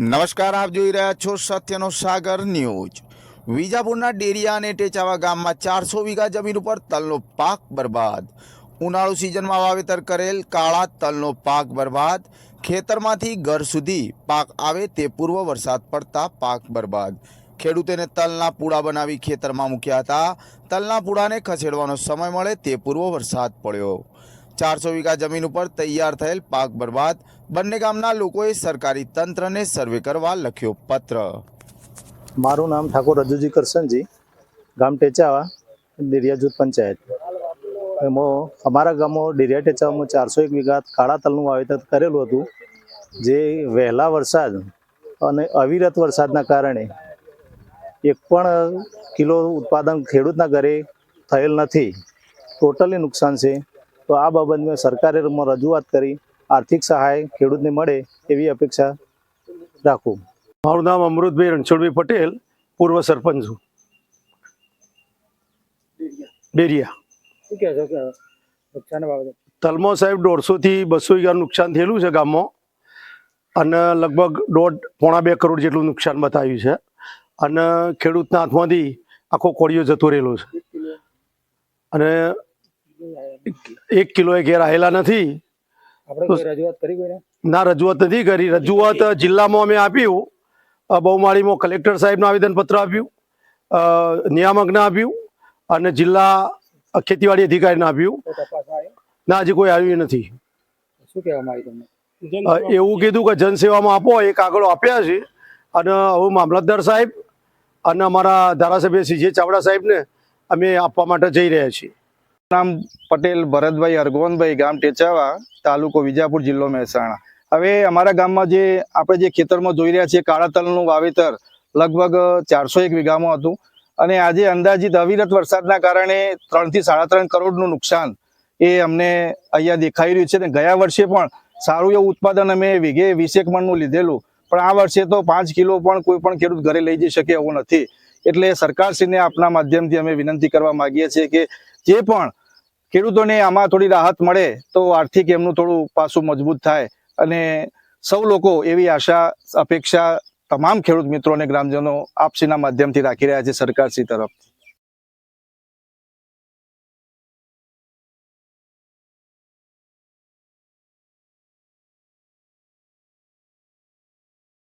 નમસ્કાર, આપ જોઈ રહ્યા છો સત્યનો સાગર ન્યૂઝ. વિજાપુરના ડેરિયા અને ટેચાવા ગામમાં ચારસો વીઘા જમીન ઉપર તલનો પાક બરબાદ. ઉનાળુ સિઝનમાં વાવેતર કરેલ કાળા તલનો પાક બરબાદ. ખેતરમાંથી ઘર સુધી પાક આવે તે પૂર્વ વરસાદ પડતા પાક બરબાદ. ખેડૂતોને તલના પૂડા બનાવી ખેતરમાં મૂક્યા હતા. તલના પૂડાને ખસેડવાનો સમય મળે તે પૂર્વ વરસાદ પડ્યો. ચારસો વીઘા જમીન ઉપર તૈયાર થયેલ પાક બરબાદ. બંને ગામના લોકોએ સરકારી તંત્રને સર્વે કરવા લખ્યો પત્ર. મારું નામ ઠાકોર રજુજી કરશનજી ગામ ટેચાવા ડેરિયા જૂથ પંચાયત. એમાં અમારા ગામમાં ડેરિયા ટેચાવામાં ચારસો એક વીઘા કાળા તલનું વાવેતર કરેલું હતું, જે વહેલા વરસાદ અને અવિરત વરસાદના કારણે એક પણ કિલો ઉત્પાદન ખેડૂતના ઘરે થયેલ નથી. ટોટલી નુકસાન છે. તો આ બાબતમાં સરકારે રજૂઆત કરી. આર્થિક સહાય ખેડૂતને મળે એવી અપેક્ષા રાખું. મારું નામ અમૃતભાઈ રણછોડભાઈ પટેલ પૂર્વ સરપંચ છું. બાબતે? તલમો સાહેબ દોઢસો થી બસો વીઘાનું નુકસાન થયેલું છે ગામમાં. અને લગભગ દોઢ પોણા બે કરોડ જેટલું નુકસાન બતાવ્યું છે. અને ખેડૂતના હાથમાંથી આખો કોળિયો જતો રહેલો છે. અને એક કિલો એ ઘેર આવેલા નથી. આપણે રજૂઆત કરી કોઈને ના? રજૂઆત નથી કરી. રજૂઆત જિલ્લામાં અમે આપ્યું. બહુમાળીમાં કલેક્ટર સાહેબને આવેદનપત્ર આપ્યું. નિયામકને આપ્યું અને જિલ્લા ખેતીવાડી અધિકારીને આપ્યું. ના હજી કોઈ આવ્યું નથી. શું કહેવામાં આવ્યું તમને? એવું કીધું કે જનસેવામાં આપો એ કાગળો આપ્યા છે. અને હવે મામલતદાર સાહેબ અને અમારા ધારાસભ્ય શ્રી જે ચાવડા સાહેબને અમે આપવા માટે જઈ રહ્યા છીએ. નામ પટેલ, ભરતભાઈ હરગોવનભાઈ ગામ ટેચાવા, તાલુકો વિજાપુર જિલ્લો મહેસાણા. હવે અમારા ગામમાં જે આપણે જે ખેતરમાં જોઈ રહ્યા છીએ, કાળા તલનું વાવેતર લગભગ ચારસો એક વીઘામાં હતું. અને આજે અંદાજિત અવિરત વરસાદના કારણે ત્રણથી સાડા ત્રણ કરોડનું નુકસાન એ અમને અહીંયા દેખાઈ રહ્યું છે ને ગયા વર્ષે પણ સારું એવું ઉત્પાદન અમે વીઘે વીસેક મણનું લીધેલું. પણ આ વર્ષે તો પાંચ કિલો પણ કોઈ પણ ખેડૂત ઘરે લઈ જઈ શકે એવું નથી. એટલે સરકારશ્રીને આપના માધ્યમથી અમે વિનંતી કરવા માગીએ છીએ કે જે પણ ખેડૂતોને આમાં થોડી રાહત મળે તો આર્થિક એમનું થોડું પાસું મજબૂત થાય અને સૌ લોકો એવી આશા, અપેક્ષા તમામ ખેડૂત મિત્રો અને ગ્રામજનો આપસીના માધ્યમથી રાખી રહ્યા છે સરકારશ્રી તરફ